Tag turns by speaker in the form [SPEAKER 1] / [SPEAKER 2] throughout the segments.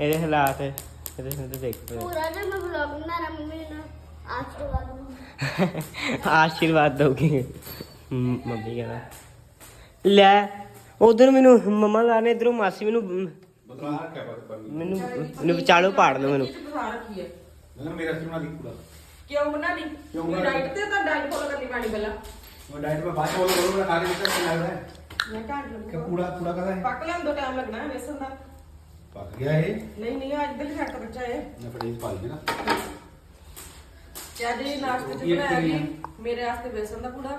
[SPEAKER 1] ਇਹਦੇ ਹਾਲਾਤ ਇਹਦੇ ਇਹਦੇ ਦੇਖੋ
[SPEAKER 2] ਪੂਰਾ ਜੇ ਮੈਂ ਵਲੌਗ ਬਣਾ ਰਹਾ ਮੰਮੀ ਨੇ ਆਸ਼ੀਰਵਾਦ ਨੂੰ
[SPEAKER 1] ਆਸ਼ੀਰਵਾਦ ਦੋਗੀ ਮ- ਮੰਮੀ ਕਹਿੰਦਾ ਲੈ ਉਧਰ ਮੈਨੂੰ ਮਮਾ ਲਾਣੇ ਇਧਰੋਂ ਮਾਸੀ ਮੈਨੂੰ
[SPEAKER 3] ਬਦਲਾ
[SPEAKER 1] ਮੈਨੂੰ ਮੈਨੂੰ ਵਿਚਾਲੋ ਪਾੜ ਲਓ ਮੈਨੂੰ।
[SPEAKER 4] ਬੁਖਾਰ ਰੱਖੀ ਹੈ
[SPEAKER 3] ਮੇਰਾ ਦੀ ਪੂਰਾ?
[SPEAKER 4] ਕਿਉਂ ਬਣਾ ਲਈ?
[SPEAKER 3] ਕਿਉਂ
[SPEAKER 4] ਕਿਉਂ
[SPEAKER 3] ਬਣਾ ਲਈ?
[SPEAKER 4] ਡਾਈਟ ਤੇ ਤਾਂ ਡਾਈਟ ਫੋਲੋ ਕਰਨੀ ਪੈਣੀ ਪਹਿਲਾਂ।
[SPEAKER 3] ਉਹ ਡਾਈਟ ਮੈਂ ਬੋਲ ਖਾ ਕੇ ਨਿਕਲ ਕੇ ਲੱਗਦਾ ਹੈ
[SPEAKER 4] ਮੈਂ ਢਾਂਡ
[SPEAKER 3] ਕਿ
[SPEAKER 4] ਲਊਂਗਾ
[SPEAKER 3] ਪੂੜਾ ਪੂੜਾ ਕਦਾ ਹੈ
[SPEAKER 4] ਪੱਕ ਲੈਣ ਦੋ ਟਾਈਮ ਲੱਗਣਾ ਹੈ ਵੇਸਣ ਦਾ।
[SPEAKER 3] ਪੱਕ ਗਿਆ ਇਹ।
[SPEAKER 4] ਨਹੀਂ ਨਹੀਂ ਅੱਜ ਦੇ ਘੱਟ ਬੱਚਾ ਹੈ
[SPEAKER 3] ਮੈਂ ਫੜੀਸ ਪਾ ਲਈ ਨਾ।
[SPEAKER 4] ਅੱਜ ਇਹ ਨਾਸ਼ਤੇ ਚ ਬਣਾਇਆ? ਜੀ ਮੇਰੇ ਵਾਸਤੇ ਵੇਸਣ ਦਾ ਪੂੜਾ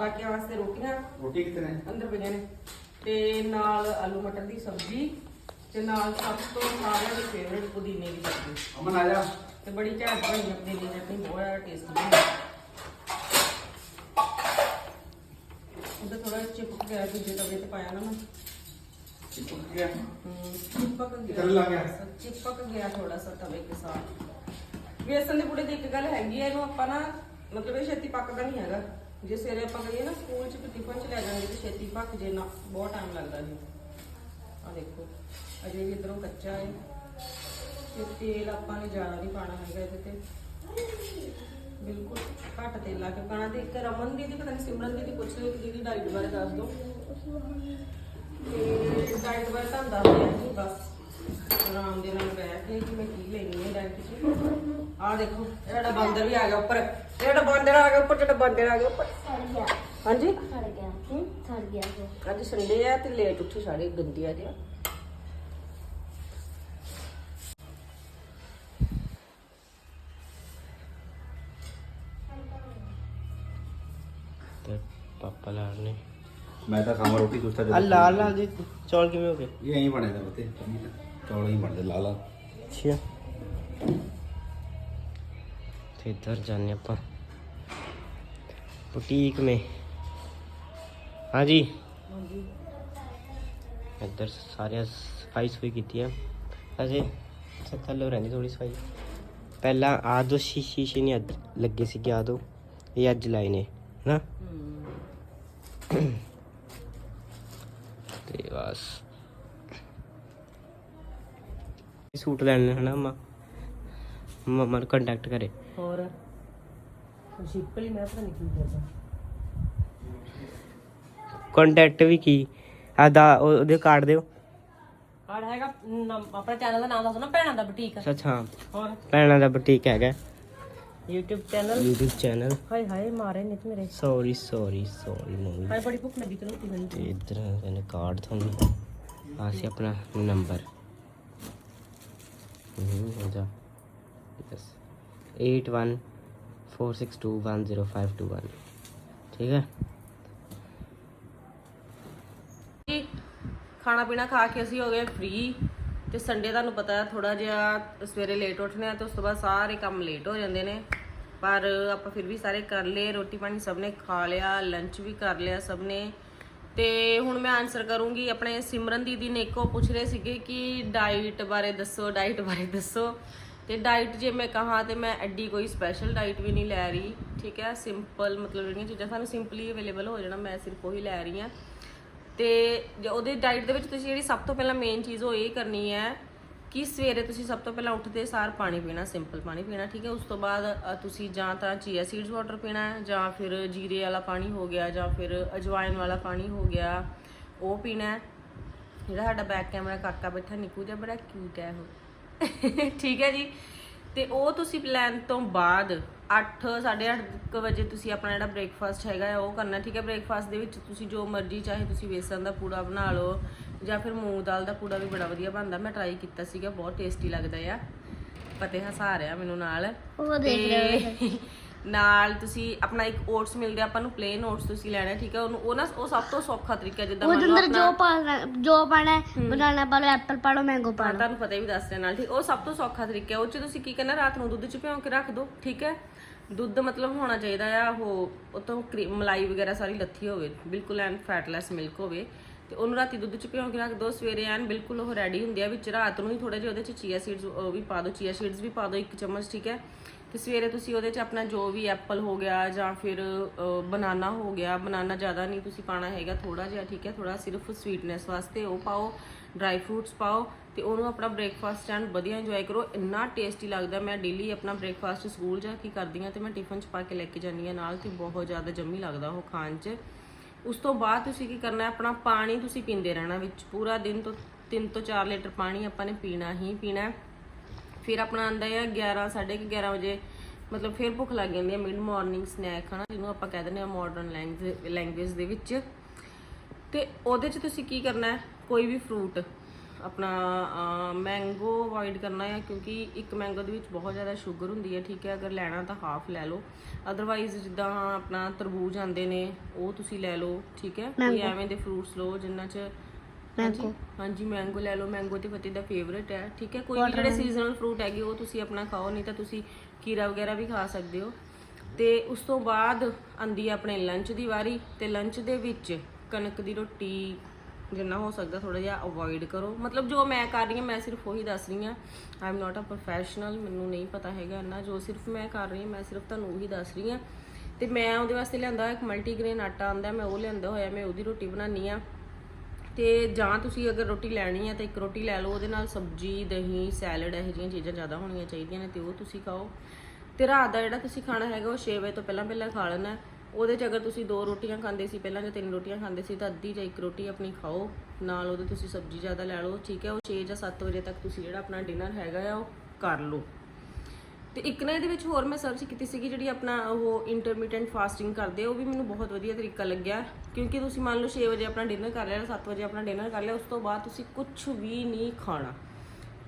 [SPEAKER 4] ਬਾਕੀਆਂ ਵਾਸਤੇ ਰੋਟੀਆਂ।
[SPEAKER 3] ਰੋਟੀ ਕਿਤੇ ਨੇ?
[SPEAKER 4] ਅੰਦਰ ਪਈਆਂ ਨੇ। ਤੇ ਨਾਲ ਆਲੂ ਮਟਰ ਦੀ ਸਬਜ਼ੀ ਤੇ ਨਾਲ ਸਭ ਤੋਂ ਸਾਰਿਆਂ ਦੀ ਫੇਵਰਟ ਪੁਦੀਨੇ ਦੀ ਸਬਜ਼ੀ
[SPEAKER 3] ਅਮਨ ਆ ਜਾ।
[SPEAKER 4] ਤੇ ਬੜੀ ਝਾਟ ਬਣੀ ਆ ਪੁਦੀਨੇ ਦੀ ਚਟਨੀ ਬਹੁਤ ਟੇਸਟੀ ਬਣੀ ਉਹਦਾ ਥੋੜਾ ਚਿਪਕ ਗਿਆ ਦੂਜੇ ਤਵੇ ਤੇ ਪਾਇਆ ਨਾ ਮੈਂ।
[SPEAKER 3] ਚਿਪਕ ਗਿਆ
[SPEAKER 4] हम्म, चिपक
[SPEAKER 3] किधर ला गया?
[SPEAKER 4] चिपक ਗਿਆ ਥੋੜਾ ਸਾ ਤਵੇ ਕੇ ਸਾਥ ਵੇਸਣ ਦੇ ਪੂੜੇ ਦੀ ਇੱਕ ਗੱਲ ਹੈਗੀ ਹੈ ਇਹਨੂੰ ਆਪਾਂ ਨਾ ਮਤਲਬ ਇਹ ਛੇਤੀ ਪੱਕਦਾ ਨਹੀਂ ਹੈਗਾ ਜੇ ਸਵੇਰੇ ਆਪਾਂ ਕਹੀਏ ਨਾ ਸਕੂਲ ਚ ਟਿਫਨ ਚ ਲੈ ਜਾਵਾਂਗੇ ਤੇ ਛੇਤੀ ਪੱਕ ਜੇ ਨਾ ਬਹੁਤ ਟਾਈਮ ਲੱਗਦਾ ਜੀ ਆ ਦੇਖੋ ਅਜੇ ਵੀ ਇਧਰੋਂ ਕੱਚਾ ਹੈ ਤੇ ਤੇਲ ਆਪਾਂ ਨੇ ਜ਼ਿਆਦਾ ਨਹੀਂ ਪਾਣਾ ਹੈਗਾ ਇਹਦੇ ਤੇ ਬਿਲਕੁਲ ਘੱਟ ਤੇਲ ਲਾ ਕੇ ਪਾਣਾ ਤੇ ਇੱਕ ਰਮਨ ਦੀ ਦੀ ਪਤਾ ਨਹੀਂ ਸਿਮਰਨ ਦੀ ਦੀ ਪੁੱਛ ਲਿਓ ਕਿ ਦੀਦੀ ਡਾਈਟ ਬਾਰੇ ਦੱਸ ਦਿਓ ਤੇ ਡਾਈਟ ਬਾਰੇ ਤੁਹਾਨੂੰ ਦੱਸਦੇ ਹਾਂ ਜੀ ਬਸ ਆਰਾਮ ਦੇ ਨਾਲ ਬੈਠ ਕੇ ਕਿ ਮੈਂ ਕੀ ਲੈਣੀ ਹੈ ਡਾਈਟ 'ਚ। ਆਹ ਦੇਖੋ ਇਹ ਜਿਹੜਾ ਬਾਂਦਰ ਵੀ ਆ ਗਿਆ ਉੱਪਰ। ਇਹ ਜਿਹੜਾ ਬਾਂਦਰ ਆ ਗਿਆ ਉੱਪਰ ਜਿਹੜਾ ਬਾਂਦਰ ਆ ਗਿਆ ਉੱਪਰ।
[SPEAKER 2] ਸੜ ਗਿਆ।
[SPEAKER 4] ਹਾਂਜੀ?
[SPEAKER 2] ਸੜ ਗਿਆ
[SPEAKER 4] ਹੂੰ?
[SPEAKER 2] ਸੜ ਗਿਆ ਉਹ
[SPEAKER 4] ਅੱਜ ਸੰਡੇ ਆ ਤੇ ਲੇਟ ਉੱਠੇ ਸਾਰੇ ਤੇ
[SPEAKER 1] ਪਾਪਾ ਨੇ।
[SPEAKER 3] ਮੈਂ ਤਾਂ ਖਾਵਾਂ ਰੋਟੀ ਕੁਛ ਤਾਂ
[SPEAKER 1] ਆ ਲਾਲ ਲਾਲ ਜੀ ਚੌਲ ਕਿਵੇਂ ਹੋ ਗਏ?
[SPEAKER 3] ਇਹ ਐਂ ਬਣੇਗਾ ਬਤੇ ਚੌਲ ਹੀ ਬਣਦੇ ਲਾਲ
[SPEAKER 1] ਅੱਛਾ। ਤੇ ਇੱਧਰ ਜਾਣੇ ਆਪਾਂ। ਬੁਟੀਕ ਮੇ। ਹਾਂਜੀ।
[SPEAKER 4] ਹਾਂਜੀ।
[SPEAKER 1] ਇੱਧਰ ਸਾਰਿਆਂ ਸਫ਼ਾਈ ਸੁਈ ਕੀਤੀ ਆ। ਅਜੇ ਥੱਲੇ ਰਹਿੰਦੀ ਥੋੜੀ ਸਫ਼ਾਈ। ਪਹਿਲਾਂ ਆ ਦੋ ਸ਼ੀ- ਸ਼ੀਸ਼ੇ ਨਹੀਂ ਅੱਜ ਲੱਗੇ ਸੀ ਆ ਦੋ ਇਹ ਅੱਜ ਲਾਏ ਨੇ ਨਾ ਬਸ। ਇਹ ਸੂਟ ਲੈਣੇ ਹਨਾ ਮਾ। ਮਮਾ ਨੂੰ ਕੰਟੈਕਟ ਕਰੇ।
[SPEAKER 4] ਹੋਰ? ਸਿੰਪਲ ਹੀ ਮੈਂ ਪਤਾ ਨਹੀਂ ਕੀ ਕਰਦਾ।
[SPEAKER 1] ਕੰਟੈਕਟ ਵੀ ਕੀ? ਆਦਾ ਉਹਦੇ ਕਾਰਡ ਦਿਓ।
[SPEAKER 4] ਕਾਰਡ ਹੈਗਾ ਆਪਣਾ ਚੈਨਲ ਦਾ ਨਾਮ ਦੱਸੋ ਨਾ ਭੈਣਾਂ ਦਾ ਬੁਟੀਕ
[SPEAKER 1] ਅੱਛਾ
[SPEAKER 4] ਹੋਰ?
[SPEAKER 1] ਭੈਣਾਂ ਦਾ ਬੁਟੀਕ ਹੈਗਾ।
[SPEAKER 4] YouTube ਚੈਨਲ
[SPEAKER 1] YouTube ਚੈਨਲ
[SPEAKER 4] ਹਾਏ ਹਾਏ ਮਾਰੇ ਨਿਤ ਮੇਰੇ।
[SPEAKER 1] ਸੌਰੀ ਸੌਰੀ ਸੌਰੀ ਮੂਵੀ
[SPEAKER 4] ਹਾਏ ਬੜੀ ਭੁੱਖ ਲੱਗੀ ਤੈਨੂੰ ਕਿਵੇਂ
[SPEAKER 1] ਤੇ ਇੱਧਰ ਇਹਨੇ ਕਾਰਡ ਤੁਹਾਨੂੰ। ਆ ਸੀ ਆਪਣਾ ਨੰਬਰ ਹੂੰ ਹੋ ਜਾ। ਯਸ 8146210521 ਠੀਕ ਹੈ?
[SPEAKER 4] ਖਾਣਾ ਪੀਣਾ ਖਾ ਕੇ ਅਸੀਂ ਹੋ ਗਏ ਫ੍ਰੀ ਤੇ ਸੰਡੇ ਤੁਹਾਨੂੰ ਪਤਾ ਹੈ ਥੋੜਾ ਜਿਹਾ ਸਵੇਰੇ ਲੇਟ ਉੱਠਨੇ ਆ ਤੇ ਉਸ ਤੋਂ ਬਾਅਦ ਸਾਰੇ ਕੰਮ ਲੇਟ ਹੋ ਜਾਂਦੇ ਨੇ। ਪਰ ਆਪਾਂ ਫਿਰ ਵੀ ਸਾਰੇ ਕਰ ਲਏ, ਰੋਟੀ ਪਾਣੀ ਸਭ ਨੇ ਖਾ ਲਿਆ ਲੰਚ ਵੀ ਕਰ ਲਿਆ ਸਭ ਨੇ। ਤੇ ਹੁਣ ਮੈਂ ਆਨਸਰ ਕਰੂੰਗੀ, ਆਪਣੇ ਸਿਮਰਨ ਦੀਦੀ ਨੇ ਇੱਕੋ ਪੁੱਛ ਰਹੇ ਸੀਗੇ ਕਿ ਡਾਈਟ ਬਾਰੇ ਦੱਸੋ ਡਾਈਟ ਬਾਰੇ ਦੱਸੋ। ਤੇ ਡਾਈਟ ਜੇ ਮੈਂ ਕਹਾਂ ਤੇ ਮੈਂ ਐਡੀ ਕੋਈ ਸਪੈਸ਼ਲ ਡਾਈਟ ਵੀ ਨਹੀਂ ਲੈ ਰਹੀ, ਠੀਕ ਹੈ? ਸਿੰਪਲ ਮਤਲਬ ਜਿਹੜੀਆਂ ਚੀਜ਼ਾਂ ਸਾਨੂੰ ਸਿੰਪਲੀ ਅਵੇਲੇਬਲ ਹੋ ਜਾਣਾ, ਮੈਂ ਸਿਰਫ ਉਹੀ ਲੈ ਰਹੀ ਹਾਂ। ਤੇ ਜੇ ਉਹਦੇ ਡਾਈਟ ਦੇ ਵਿੱਚ ਤੁਸੀਂ ਜਿਹੜੀ ਸਭ ਤੋਂ ਪਹਿਲਾਂ ਮੇਨ ਚੀਜ਼ ਉਹ ਇਹ ਕਰਨੀ ਹੈ ਕਿ ਸਵੇਰੇ ਤੁਸੀਂ ਸਭ ਤੋਂ ਪਹਿਲਾਂ ਉੱਠਦੇ ਸਾਰ ਪਾਣੀ ਪੀਣਾ ਸਿੰਪਲ ਪਾਣੀ ਪੀਣਾ, ਠੀਕ ਹੈ? ਉਸ ਤੋਂ ਬਾਅਦ ਤੁਸੀਂ ਜਾਂ ਤਾਂ ਚੀਆ ਸੀਡਸ ਵਾਟਰ ਪੀਣਾ ਹੈ ਜਾਂ ਫਿਰ ਜੀਰੇ ਵਾਲਾ ਪਾਣੀ ਹੋ ਗਿਆ, ਜਾਂ ਫਿਰ ਅਜਵਾਇਨ ਵਾਲਾ ਪਾਣੀ ਹੋ ਗਿਆ, ਉਹ ਪੀਣਾ ਹੈ। ਜਿਹੜਾ ਸਾਡਾ ਬੈਕ ਕੈਮਰਾ ਕਾਕਾ ਬੈਠਾ, ਨਿੱਕੂ ਜਿਹਾ ਬੜਾ ਕਿਊਟ ਹੈ ਉਹ। ਠੀਕ ਹੈ ਜੀ? ਤੇ ਉਹ ਤੁਸੀਂ ਪਲਾਨ ਤੋਂ ਬਾਅਦ 8 8:30 ਵਜੇ ਤੁਸੀਂ ਆਪਣਾ ਜਿਹੜਾ ਬ੍ਰੇਕਫਾਸਟ ਹੈਗਾ ਉਹ ਕਰਨਾ ਠੀਕ ਹੈ? ਬ੍ਰੇਕਫਾਸਟ ਦੇ ਵਿੱਚ ਤੁਸੀਂ ਜੋ ਮਰਜ਼ੀ ਚਾਹੇ ਤੁਸੀਂ ਵੇਸਣ ਦਾ ਪੂੜਾ ਬਣਾ ਲਓ ਜਾਂ ਫਿਰ ਮੂੰਗ ਦਾਲ ਦਾ ਪੂੜਾ ਵੀ ਬੜਾ ਵਧੀਆ ਬਣਦਾ। ਮੈਂ ਟਰਾਈ ਕੀਤਾ ਸੀਗਾ ਬਹੁਤ ਟੇਸਟੀ ਲੱਗਦਾ ਆ। ਪਤੇ ਹਸਾ ਰਿਹਾ ਮੈਨੂੰ ਨਾਲ।
[SPEAKER 2] ਉਹ ਦੇਖ ਰਿਹਾ
[SPEAKER 4] ਨਾਲ ਤੁਸੀਂ ਆਪਣਾ ਇੱਕ ਓਟਸ ਮਿਲਦੇ ਆ ਆਪਾਂ ਨੂੰ ਪਲੇਨ ਓਟਸ ਤੁਸੀਂ ਲੈਣਾ ਠੀਕ ਹੈ? ਉਹਨੂੰ ਉਹ ਨਾ ਉਹ ਸਭ ਤੋਂ ਸੌਖਾ ਤਰੀਕਾ ਜਿੱਦਾਂ
[SPEAKER 2] ਉਹਦੇ ਅੰਦਰ ਜੋ ਪਾਣਾ ਜੋ ਪਾਣਾ ਬਨਾਨਾ ਪਾ ਲਓ ਐਪਲ ਪਾ ਲਓ ਮੈਂਗੋ ਪਾ
[SPEAKER 4] ਹਾਂ
[SPEAKER 2] ਲਓ।
[SPEAKER 4] ਤੁਹਾਨੂੰ ਪਤਾ ਵੀ ਦੱਸ ਨਾਲ ਠੀਕ ਉਹ ਸਭ ਤੋਂ ਸੌਖਾ ਤਰੀਕਾ ਉਹ ਚ ਤੁਸੀਂ ਕੀ ਕਰਨਾ ਰਾਤ ਨੂੰ ਦੁੱਧ ਚ ਭਿਉਂ ਕੇ ਰੱਖ ਦਿਓ ਠੀਕ ਹੈ? ਦੁੱਧ ਮਤਲਬ ਹੋਣਾ ਚਾਹੀਦਾ ਆ ਉਹ ਉਹ ਤੋਂ ਕਰੀ- ਮਲਾਈ ਵਗੈਰਾ ਸਾਰੀ ਲੱਥੀ ਹੋਵੇ ਬਿਲਕੁਲ ਐਨ ਫੈਟਲੈਸ ਮਿਲਕ ਹੋਵੇ ਤੇ ਉਹਨੂੰ ਰਾਤੀ ਦੁੱਧ ਚ ਭਿਉਂ ਕੇ ਰੱਖ ਦਿਓ ਸਵੇਰੇ ਐਨ ਬਿਲਕੁਲ ਉਹ ਰੈਡੀ ਹੁੰਦੀ ਆ ਵਿੱਚ ਰਾਤ ਨੂੰ ਹੀ ਥੋੜਾ ਜਿਹਾ ਉਹਦੇ ਚ ਚੀਆ ਸੀਡਸ ਉਹ ਵੀ ਪਾ ਦਿਓ ਚੀਆ ਸੀਡਸ ਵੀ ਪਾ ਦਿਓ ਇੱਕ ਚਮਚ ਠੀਕ ਹੈ? ਤੇ ਸਵੇਰੇ ਤੁਸੀਂ ਉਹਦੇ ਚ ਆਪਣਾ ਜੋ ਵੀ ਐਪਲ ਹੋ ਗਿਆ ਜਾਂ ਫਿਰ ਬਨਾਨਾ ਹੋ ਗਿਆ, ਬਨਾਨਾ ਜ਼ਿਆਦਾ ਨਹੀਂ ਤੁਸੀਂ ਪਾਣਾ ਹੈਗਾ ਥੋੜਾ ਜਿਹਾ, ਠੀਕ ਹੈ ਥੋੜਾ ਸਿਰਫ ਸਵੀਟਨੈਸ ਵਾਸਤੇ ਉਹ ਪਾਓ ਡਰਾਈ ਫਰੂਟਸ ਪਾਓ ਤੇ ਉਹਨੂੰ ਆਪਣਾ ਬ੍ਰੇਕਫਾਸਟ ਐਂਡ ਵਧੀਆ ਇੰਜੋਏ ਕਰੋ। ਇੰਨਾ ਟੇਸਟੀ ਲੱਗਦਾ, ਮੈਂ ਡੇਲੀ ਆਪਣਾ ਬ੍ਰੇਕਫਾਸਟ ਸਕੂਲ ਜਾ ਕੇ ਕਰਦੀ ਆ ਤੇ ਮੈਂ ਟਿਫਨ ਚ ਪਾ ਕੇ ਲੈ ਕੇ ਜਾਂਦੀ ਆ ਨਾਲ ਤੇ ਬਹੁਤ ਜ਼ਿਆਦਾ ਜੰਮੀ ਲੱਗਦਾ ਉਹ ਖਾਣ ਚ। ਉਸ ਤੋਂ ਬਾਅਦ ਤੁਸੀਂ ਕੀ ਕਰਨਾ, ਆਪਣਾ ਪਾਣੀ ਤੁਸੀਂ ਪੀਂਦੇ ਰਹਿਣਾ ਵਿੱਚ। ਪੂਰਾ ਦਿਨ ਤੋਂ 3 ਤੋਂ 4 ਲੀਟਰ ਪਾਣੀ ਆਪਾਂ ਨੇ ਪੀਣਾ ਹੀ ਪੀਣਾ। ਹੈ। ਫਿਰ ਆਪਣਾ ਆਂਦਾ ਹੈ 11 11:30 ਵਜੇ। ਮਤਲਬ ਫਿਰ ਭੁੱਖ ਲੱਗ ਜਾਂਦੀ ਹੈ ਮਿਡ ਮਾਰਨਿੰਗ ਸਨੈਕ ਖਾਣਾ ਜਿਹਨੂੰ ਆਪਾਂ ਕਹਿ ਦਿੰਦੇ ਆ ਮਾਡਰਨ ਲੈਂਗੁਏਜ ਦੇ ਵਿੱਚ। ਤੇ ਉਹਦੇ ਚ ਤੁਸੀਂ ਕੀ ਕਰਨਾ ਹੈ? ਕੋਈ ਵੀ ਫਰੂਟ ਆਪਣਾ ਮੈਂਗੋ ਅਵੋਇਡ ਕਰਨਾ ਹੈ ਕਿਉਂਕਿ ਇੱਕ ਮੈਂਗੋ ਦੇ ਵਿੱਚ ਬਹੁਤ ਜ਼ਿਆਦਾ ਸ਼ੂਗਰ ਹੁੰਦੀ ਹੈ ਠੀਕ ਹੈ ਅਗਰ ਲੈਣਾ ਤਾਂ ਹਾਫ ਲੈ ਲਓ। ਅਦਰਵਾਈਜ਼ ਜਿੱਦਾਂ ਆਪਣਾ ਤਰਬੂਜ ਆਂਦੇ ਨੇ ਉਹ ਤੁਸੀਂ ਲੈ ਲਓ ਠੀਕ ਹੈ ਕੋਈ ਐਵੇਂ ਦੇ ਫਰੂਟਸ ਲਓ ਜਿੰਨਾਂ ਚ ਹਾਂਜੀ ਹਾਂਜੀ ਮੈਂਗੋ ਲੈ ਲਓ ਮੈਂਗੋ ਤੇ ਫਤੀ ਦਾ ਫੇਵਰੇਟ ਹੈ ਠੀਕ ਹੈ? ਕੋਈ ਵੀ ਜਿਹੜੇ ਸੀਜ਼ਨਲ ਫਰੂਟ ਹੈਗੇ ਉਹ ਤੁਸੀਂ ਆਪਣਾ ਖਾਓ ਨਹੀਂ ਤਾਂ ਤੁਸੀਂ ਕੀਰਾ ਵਗੈਰਾ ਵੀ ਖਾ ਸਕਦੇ ਹੋ। ਤੇ ਉਸ ਤੋਂ ਬਾਅਦ ਆਂਦੀ ਹੈ ਆਪਣੇ ਲੰਚ ਦੀ ਵਾਰੀ ਤੇ ਲੰਚ ਦੇ ਵਿੱਚ ਕਣਕ ਦੀ ਰੋਟੀ ਜਿੰਨਾ ਹੋ ਸਕਦਾ ਥੋੜਾ ਜਿਹਾ ਅਵੋਇਡ ਕਰੋ। ਮਤਲਬ ਜੋ ਮੈਂ ਕਰ ਰਹੀ ਹਾਂ ਮੈਂ ਸਿਰਫ ਉਹੀ ਦੱਸ ਰਹੀ ਹਾਂ। I am not a professional ਮੈਨੂੰ ਨਹੀਂ ਪਤਾ ਹੈਗਾ ਇੰਨਾ। ਜੋ ਸਿਰਫ ਮੈਂ ਕਰ ਰਹੀ ਹਾਂ ਮੈਂ ਸਿਰਫ ਤੁਹਾਨੂੰ ਉਹੀ ਦੱਸ ਰਹੀ ਹਾਂ। ਤੇ ਮੈਂ ਉਹਦੇ ਵਾਸਤੇ ਲਿਆਂਦਾ ਇੱਕ ਮਲਟੀਗ੍ਰੇਨ ਆਟਾ ਆਂਦਾ ਮੈਂ ਉਹ ਲਿਆਂਦਾ ਹੋਇਆ ਮੈਂ ਉਹਦੀ ਰੋਟੀ ਬਣਾਉਣੀ ਆ ਤੇ ਜਾਂ ਤੁਸੀਂ ਅਗਰ ਰੋਟੀ ਲੈਣੀ ਹੈ ਤਾਂ ਇੱਕ ਰੋਟੀ ਲੈ ਲਓ, ਉਹਦੇ ਨਾਲ ਸਬਜ਼ੀ, ਦਹੀਂ, ਸੈਲਡ ਇਹੋ ਜਿਹੀਆਂ ਚੀਜ਼ਾਂ ਜ਼ਿਆਦਾ ਹੋਣੀਆਂ ਚਾਹੀਦੀਆਂ ਨੇ ਤੇ ਉਹ ਤੁਸੀਂ ਖਾਓ। ਤੇ ਰਾਤ ਦਾ ਜਿਹੜਾ ਤੁਸੀਂ ਖਾਣਾ ਹੈਗਾ ਉਹ 6 ਵਜੇ ਤੋਂ ਪਹਿਲਾਂ ਪਹਿਲਾਂ ਖਾ ਲੈਣਾ। ਉਹਦੇ ਚ ਅਗਰ ਤੁਸੀਂ ਦੋ ਰੋਟੀਆਂ ਖਾਂਦੇ ਸੀ, ਪਹਿਲਾਂ ਜਾਂ ਤਿੰਨ ਰੋਟੀਆਂ ਖਾਂਦੇ ਸੀ, ਤਾਂ ਅੱਧੀ ਜਾਂ ਇੱਕ ਰੋਟੀ ਆਪਣੀ ਖਾਓ। ਨਾਲ ਉਹਦੇ ਤੁਸੀਂ ਸਬਜ਼ੀ ਜ਼ਿਆਦਾ ਲੈ ਲਓ, ਠੀਕ ਹੈ, ਉਹ 6 ਜਾਂ 7 ਵਜੇ ਤੱਕ ਤੁਸੀਂ ਜਿਹੜਾ ਆਪਣਾ ਡਿਨਰ ਹੈਗਾ ਆ, ਉਹ ਕਰ ਲਓ। ਤੇ ਇੱਕ ਨਾ ਇਹਦੇ ਵਿੱਚ ਹੋਰ ਮੈਂ ਸਰਚ ਕੀਤੀ ਸੀਗੀ ਜਿਹੜੀ ਆਪਣਾ ਉਹ ਇੰਟਰਮੀਡੀਏਟ ਫਾਸਟਿੰਗ ਕਰਦੇ ਉਹ ਵੀ ਮੈਨੂੰ ਬਹੁਤ ਵਧੀਆ ਤਰੀਕਾ ਲੱਗਿਆ। ਕਿਉਂਕਿ ਤੁਸੀਂ ਮੰਨ ਲਓ 6 ਵਜੇ ਆਪਣਾ ਡਿਨਰ ਕਰ ਲਿਆ 7 ਵਜੇ ਆਪਣਾ ਡਿਨਰ ਕਰ ਲਿਆ, ਉਸ ਤੋਂ ਬਾਅਦ ਤੁਸੀਂ ਕੁਝ ਵੀ ਨਹੀਂ ਖਾਣਾ।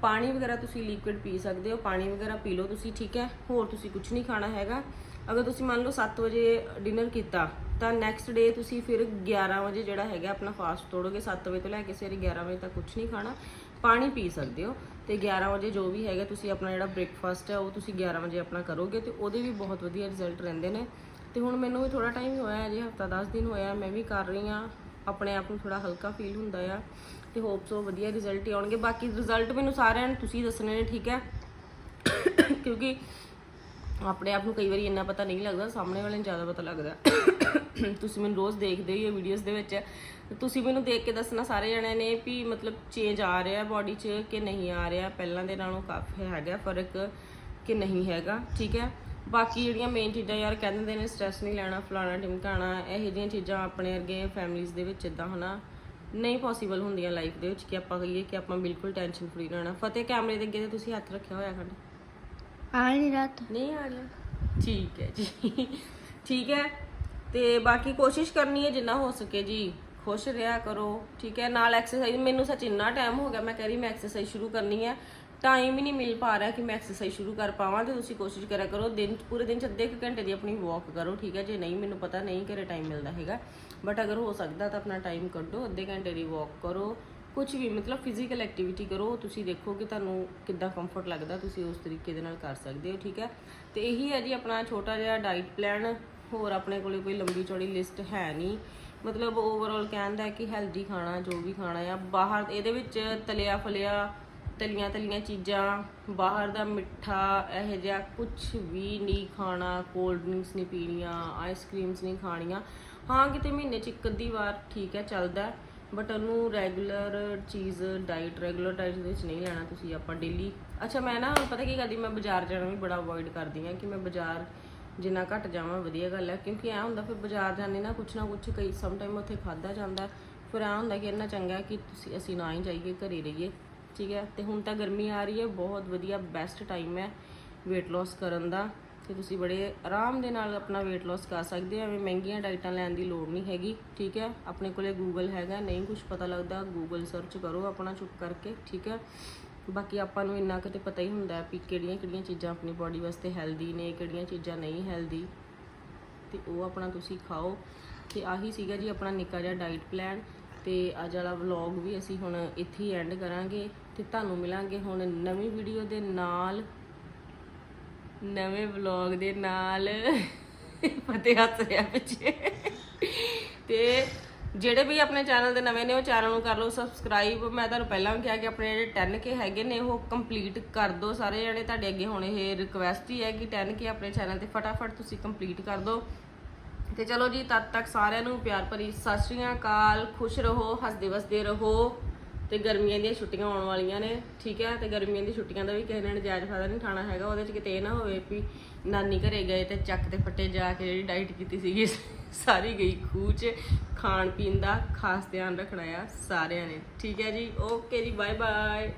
[SPEAKER 4] ਪਾਣੀ ਵਗੈਰਾ ਤੁਸੀਂ ਲਿਕੁਇਡ ਪੀ ਸਕਦੇ ਹੋ, ਪਾਣੀ ਵਗੈਰਾ ਪੀ ਲਓ ਤੁਸੀਂ, ਠੀਕ ਹੈ? ਹੋਰ ਤੁਸੀਂ ਕੁਝ ਨਹੀਂ ਖਾਣਾ ਹੈਗਾ। ਅਗਰ ਤੁਸੀਂ ਮੰਨ ਲਓ 7 ਵਜੇ ਡਿਨਰ ਕੀਤਾ, ਤਾਂ ਨੈਕਸਟ ਡੇ ਤੁਸੀਂ ਫਿਰ 11 ਵਜੇ ਜਿਹੜਾ ਹੈਗਾ ਆਪਣਾ ਫਾਸਟ ਤੋੜੋਗੇ 7 ਵਜੇ ਤੋਂ ਲੈ ਕੇ ਸਵੇਰੇ 11 ਵਜੇ ਤੱਕ ਕੁਝ ਨਹੀਂ ਖਾਣਾ। ਪਾਣੀ ਪੀ ਸਕਦੇ ਹੋ ਤੇ 11 ਵਜੇ ਜੋ ਵੀ ਹੈਗਾ ਤੁਸੀਂ ਆਪਣਾ ਜਿਹੜਾ ਬ੍ਰੇਕਫਾਸਟ ਹੈ ਉਹ ਤੁਸੀਂ 11 ਵਜੇ ਆਪਣਾ ਕਰੋਗੇ ਤੇ ਉਹਦੇ ਵੀ ਬਹੁਤ ਵਧੀਆ ਰਿਜ਼ਲਟ ਰਹਿੰਦੇ ਨੇ। ਤੇ ਹੁਣ ਮੈਨੂੰ ਵੀ ਥੋੜਾ ਟਾਈਮ ਹੋਇਆ ਹੈ ਹਫਤਾ 10 ਦਿਨ ਹੋਇਆ ਮੈਂ ਵੀ ਕਰ ਰਹੀ ਹਾਂ, ਆਪਣੇ ਆਪ ਨੂੰ ਥੋੜਾ ਹਲਕਾ ਫੀਲ ਹੁੰਦਾ ਆ ਤੇ ਹੋਪਸ ਉਹ ਵਧੀਆ ਰਿਜ਼ਲਟ ਹੀ ਆਉਣਗੇ। ਬਾਕੀ ਰਿਜ਼ਲਟ ਮੈਨੂੰ ਸਾਰਿਆਂ ਨੂੰ ਤੁਸੀਂ ਦੱਸਣੇ ਨੇ, ਠੀਕ ਹੈ? ਕਿਉਂਕਿ ਆਪਣੇ ਆਪ ਨੂੰ ਕਈ ਵਾਰੀ ਇੰਨਾ ਪਤਾ ਨਹੀਂ ਲੱਗਦਾ, ਸਾਹਮਣੇ ਵਾਲੇ ਨੂੰ ਜ਼ਿਆਦਾ ਪਤਾ ਲੱਗਦਾ। ਤੁਸੀਂ ਮੈਨੂੰ ਰੋਜ਼ ਦੇਖਦੇ ਹੀ ਹੋ ਵੀਡੀਓਜ਼ ਦੇ ਵਿੱਚ, ਤੁਸੀਂ ਮੈਨੂੰ ਦੇਖ ਕੇ ਦੱਸਣਾ ਸਾਰੇ ਜਣਿਆਂ ਨੇ ਵੀ ਮਤਲਬ ਚੇਂਜ ਆ ਰਿਹਾ ਬਾਡੀ 'ਚ ਕਿ ਨਹੀਂ ਆ ਰਿਹਾ। ਪਹਿਲਾਂ ਦੇ ਨਾਲੋਂ ਕਾਫੀ ਹੈਗਾ ਫ਼ਰਕ ਕਿ ਨਹੀਂ ਹੈਗਾ, ਠੀਕ ਹੈ? ਬਾਕੀ ਜਿਹੜੀਆਂ ਮੇਨ ਚੀਜ਼ਾਂ ਯਾਰ ਕਹਿ ਦਿੰਦੇ ਨੇ ਸਟ੍ਰੈਸ ਨਹੀਂ ਲੈਣਾ, ਫਲਾਣਾ ਟਿਮਕਾਣਾ ਇਹੋ ਜਿਹੀਆਂ ਚੀਜ਼ਾਂ ਆਪਣੇ ਵਰਗੇ ਫੈਮਿਲੀਜ਼ ਦੇ ਵਿੱਚ ਇਦਾਂ ਹਨਾ ਨਹੀਂ ਪੋਸੀਬਲ ਹੁੰਦੀਆਂ ਲਾਈਫ ਦੇ ਵਿੱਚ ਕਿ ਆਪਾਂ ਕਹੀਏ ਕਿ ਆਪਾਂ ਬਿਲਕੁਲ ਟੈਨਸ਼ਨ ਫਰੀ ਰਹਿਣਾ। ਫਤਿਹ ਕੈਮਰੇ ਦੇ ਅੱਗੇ ਤੇ ਤੁਸੀਂ ਹੱਥ ਰੱਖਿਆ ਹੋਇਆ ਖੰਡ।
[SPEAKER 2] ਆ ਨਹੀਂ ਰਾਤ
[SPEAKER 4] ਨਹੀਂ ਆ ਰਿਹਾ। ਠੀਕ ਹੈ ਜੀ। ਠੀਕ ਹੈ। ਤੇ ਬਾਕੀ ਕੋਸ਼ਿਸ਼ ਕਰਨੀ ਹੈ ਜਿੰਨਾ ਹੋ ਸਕੇ ਜੀ। ਖੁਸ਼ ਰਿਹਾ ਕਰੋ। ਠੀਕ ਹੈ। ਨਾਲ ਐਕਸਰਸਾਈਜ਼ ਮੈਨੂੰ ਸੱਚ ਇੰਨਾ ਟਾਈਮ ਹੋ ਗਿਆ, ਮੈਂ ਕਹਿ ਰਹੀ ਮੈਂ ਐਕਸਰਸਾਈਜ਼ ਸ਼ੁਰੂ ਕਰਨੀ ਹੈ। ਟਾਈਮ ਹੀ ਨਹੀਂ ਮਿਲ ਪਾ ਰਿਹਾ ਕਿ ਮੈਂ ਐਕਸਰਸਾਈਜ਼ ਸ਼ੁਰੂ ਕਰ ਪਾਵਾਂ ਤੇ ਤੁਸੀਂ ਕੋਸ਼ਿਸ਼ ਕਰਿਆ ਕਰੋ। ਦਿਨ, ਪੂਰੇ ਦਿਨ ਚ ਅੱਧੇ ਕੁ ਘੰਟੇ ਦੀ ਆਪਣੀ ਵਾਕ ਕਰੋ। ਠੀਕ ਹੈ ਜੇ। ਨਹੀਂ, ਮੈਨੂੰ ਪਤਾ ਨਹੀਂ ਘਰੇ ਟਾਈਮ ਮਿਲਦਾ ਹੈਗਾ। ਬਟ ਅਗਰ ਹੋ ਸਕਦਾ ਤਾਂ ਆਪਣਾ ਟਾਈਮ ਕੱਢੋ। ਅੱਧੇ ਘੰਟੇ ਦੀ ਵਾਕ ਕਰੋ। ਕੁਝ ਵੀ, ਮਤਲਬ ਫਿਜ਼ੀਕਲ ਐਕਟੀਵਿਟੀ ਕਰੋ, ਤੁਸੀਂ ਦੇਖੋ ਕਿ ਤੁਹਾਨੂੰ ਕਿੱਦਾਂ ਕੰਫਰਟ ਲੱਗਦਾ, ਤੁਸੀਂ ਉਸ ਤਰੀਕੇ ਦੇ ਨਾਲ ਕਰ ਸਕਦੇ ਹੋ, ਠੀਕ ਹੈ? ਤੇ ਇਹੀ ਹੈ ਜੀ ਆਪਣਾ ਛੋਟਾ ਜਿਹਾ ਡਾਈਟ ਪਲਾਨ ਹੋਰ ਆਪਣੇ ਕੋਲੇ ਕੋਈ ਲੰਬੀ ਚੌੜੀ ਲਿਸਟ ਹੈ ਨਹੀਂ। ਮਤਲਬ ਓਵਰਆਲ ਕਹਿੰਦਾ ਕਿ ਹੈਲਦੀ ਖਾਣਾ, ਜੋ ਵੀ ਖਾਣਾ ਆ, ਬਾਹਰ ਇਹਦੇ ਵਿੱਚ ਤਲਿਆ ਫਲਿਆ, ਤਲੀਆਂ ਤਲੀਆਂ ਚੀਜ਼ਾਂ, ਬਾਹਰ ਦਾ ਮਿੱਠਾ, ਇਹੋ ਜਿਹਾ ਕੁਝ ਵੀ ਨਹੀਂ ਖਾਣਾ ਕੋਲਡ ਡਰਿੰਕਸ ਨਹੀਂ ਪੀਣੀਆਂ ਆਈਸਕ੍ਰੀਮਸ ਨਹੀਂ ਖਾਣੀਆਂ। ਹਾਂ, ਕਿਤੇ ਮਹੀਨੇ ਚ ਇੱਕ ਅੱਧੀ ਵਾਰ, ਠੀਕ ਹੈ, ਚੱਲਦਾ ਬਟ ਉਹਨੂੰ ਰੈਗੂਲਰ ਚੀਜ਼ ਡਾਈਟ ਰੈਗੂਲਰ ਡਾਈਟ ਵਿੱਚ ਨਹੀਂ ਲੈਣਾ ਤੁਸੀਂ ਆਪਾਂ ਡੇਲੀ ਅੱਛਾ, ਮੈਂ ਨਾ ਹੁਣ ਪਤਾ ਕੀ ਕਰਦੀ, ਮੈਂ ਬਾਜ਼ਾਰ ਜਾਣਾ ਵੀ ਬੜਾ ਅਵੋਇਡ ਕਰਦੀ ਹਾਂ ਕਿ ਮੈਂ ਬਾਜ਼ਾਰ ਜਿੰਨਾ ਘੱਟ ਜਾਵਾਂ, ਵਧੀਆ ਗੱਲ ਹੈ। ਕਿਉਂਕਿ ਐ ਹੁੰਦਾ, ਫਿਰ ਬਾਜ਼ਾਰ ਜਾਂਦੇ ਨਾ ਕੁਛ ਨਾ ਕੁਛ ਕਈ ਸਮ ਟਾਈਮ ਉੱਥੇ ਖਾਦਾ ਜਾਂਦਾ। ਫਿਰ ਐ ਹੁੰਦਾ ਕਿ ਇੰਨਾ ਚੰਗਾ ਕਿ ਤੁਸੀਂ, ਅਸੀਂ ਨਾ ਹੀ ਜਾਈਏ, ਘਰੇ ਰਹੀਏ। ਠੀਕ ਹੈ? ਤੇ ਹੁਣ ਤਾਂ ਗਰਮੀ ਆ ਰਹੀ ਹੈ, ਬਹੁਤ ਵਧੀਆ ਬੈਸਟ ਟਾਈਮ ਹੈ weight loss ਕਰਨ ਦਾ। ਤੇ ਤੁਸੀਂ ਬੜੇ ਆਰਾਮ ਦੇ ਨਾਲ ਆਪਣਾ weight loss ਕਰ ਸਕਦੇ ਹੋ, ਐਵੇਂ ਮਹਿੰਗੀਆਂ ਡਾਈਟਾਂ ਲੈਣ ਦੀ ਲੋੜ ਨਹੀਂ ਹੈਗੀ, ਠੀਕ ਹੈ? ਆਪਣੇ ਕੋਲੇ ਗੂਗਲ ਹੈਗਾ, ਨਹੀਂ ਕੁਝ ਪਤਾ ਲੱਗਦਾ ਗੂਗਲ ਸਰਚ ਕਰੋ ਆਪਣਾ ਚੁੱਪ ਕਰਕੇ, ਠੀਕ ਹੈ? ਬਾਕੀ ਆਪਾਂ ਨੂੰ ਇੰਨਾ ਕੁ ਕਿਤੇ ਪਤਾ ਹੀ ਹੁੰਦਾ ਹੈ ਵੀ ਕਿਹੜੀਆਂ ਕਿਹੜੀਆਂ ਚੀਜ਼ਾਂ ਆਪਣੀ ਬਾਡੀ ਵਾਸਤੇ ਹੈਲਦੀ ਨੇ, ਕਿਹੜੀਆਂ ਚੀਜ਼ਾਂ ਨਹੀਂ ਹੈਲਦੀ ਤੇ ਉਹ ਆਪਣਾ ਤੁਸੀਂ ਖਾਓ। ਤੇ ਆਹੀ ਸੀਗਾ ਜੀ ਆਪਣਾ ਨਿੱਕਾ ਜਿਹਾ ਡਾਈਟ ਪਲਾਨ ਤੇ ਅੱਜ ਵਾਲਾ ਵਲੌਗ ਵੀ ਅਸੀਂ ਹੁਣ ਇੱਥੇ ਹੀ ਐਂਡ ਕਰਾਂਗੇ। ਤੇ ਤੁਹਾਨੂੰ ਮਿਲਾਂਗੇ ਹੁਣ ਨਵੀਂ ਵੀਡੀਓ ਦੇ ਨਾਲ। ਨਵੇਂ ਵਲੌਗ ਦੇ ਨਾਲ ਫਤਿਹ ਹੱਸ ਰਿਹਾ ਪਿੱਛੇ। ਤੇ ਜਿਹੜੇ ਵੀ ਆਪਣੇ ਚੈਨਲ ਦੇ ਨਵੇਂ ਨੇ, ਉਹ ਚੈਨਲ ਨੂੰ ਕਰ ਲਓ ਸਬਸਕ੍ਰਾਈਬ। ਮੈਂ ਤੁਹਾਨੂੰ ਪਹਿਲਾਂ ਵੀ ਕਿਹਾ ਕਿ ਆਪਣੇ ਜਿਹੜੇ 10k ਹੈਗੇ ਨੇ, ਉਹ ਕੰਪਲੀਟ ਕਰ ਦਿਓ ਸਾਰੇ ਜਣੇ। ਤੁਹਾਡੇ ਅੱਗੇ ਹੁਣ ਇਹ ਰਿਕਵੈਸਟ ਹੀ ਹੈ ਕਿ 10k ਆਪਣੇ ਚੈਨਲ ਤੇ ਫਟਾਫਟ ਤੁਸੀਂ ਕੰਪਲੀਟ ਕਰ ਦਿਓ ਤੇ ਚਲੋ ਜੀ, ਤਦ ਤੱਕ ਸਾਰਿਆਂ ਨੂੰ ਪਿਆਰ ਭਰੀ ਸਤਿ ਸ਼੍ਰੀ ਅਕਾਲ। ਖੁਸ਼ ਰਹੋ ਹੱਸਦੇ ਵਸਦੇ ਰਹੋ। ਤੇ ਗਰਮੀਆਂ ਦੀਆਂ ਛੁੱਟੀਆਂ ਆਉਣ ਵਾਲੀਆਂ ਨੇ, ਠੀਕ ਹੈ, ਤੇ ਗਰਮੀਆਂ ਦੀਆਂ ਛੁੱਟੀਆਂ ਦਾ ਵੀ ਕਿਸੇ ਨੇ ਜਾਇਜ਼ ਫਾਇਦਾ ਨਹੀਂ ਉਠਾਉਣਾ ਹੈਗਾ, ਉਹਦੇ ਚ ਕਿਤੇ ਇਹ ਨਾ ਹੋਵੇ ਵੀ ਨਾਨੀ ਘਰੇ ਗਏ ਤੇ ਚੱਕ ਤੇ ਫੱਟੇ ਜਾ ਕੇ ਜਿਹੜੀ ਡਾਈਟ ਕੀਤੀ ਸੀਗੀ, ਸਾਰੀ ਗਈ ਖੂਹ ਚ, ਖਾਣ ਪੀਣ ਦਾ ਖਾਸ ਧਿਆਨ ਰੱਖਣਾ ਆ ਸਾਰਿਆਂ ਨੇ, ਠੀਕ ਹੈ ਜੀ ਓਕੇ ਜੀ ਬਾਏ ਬਾਏ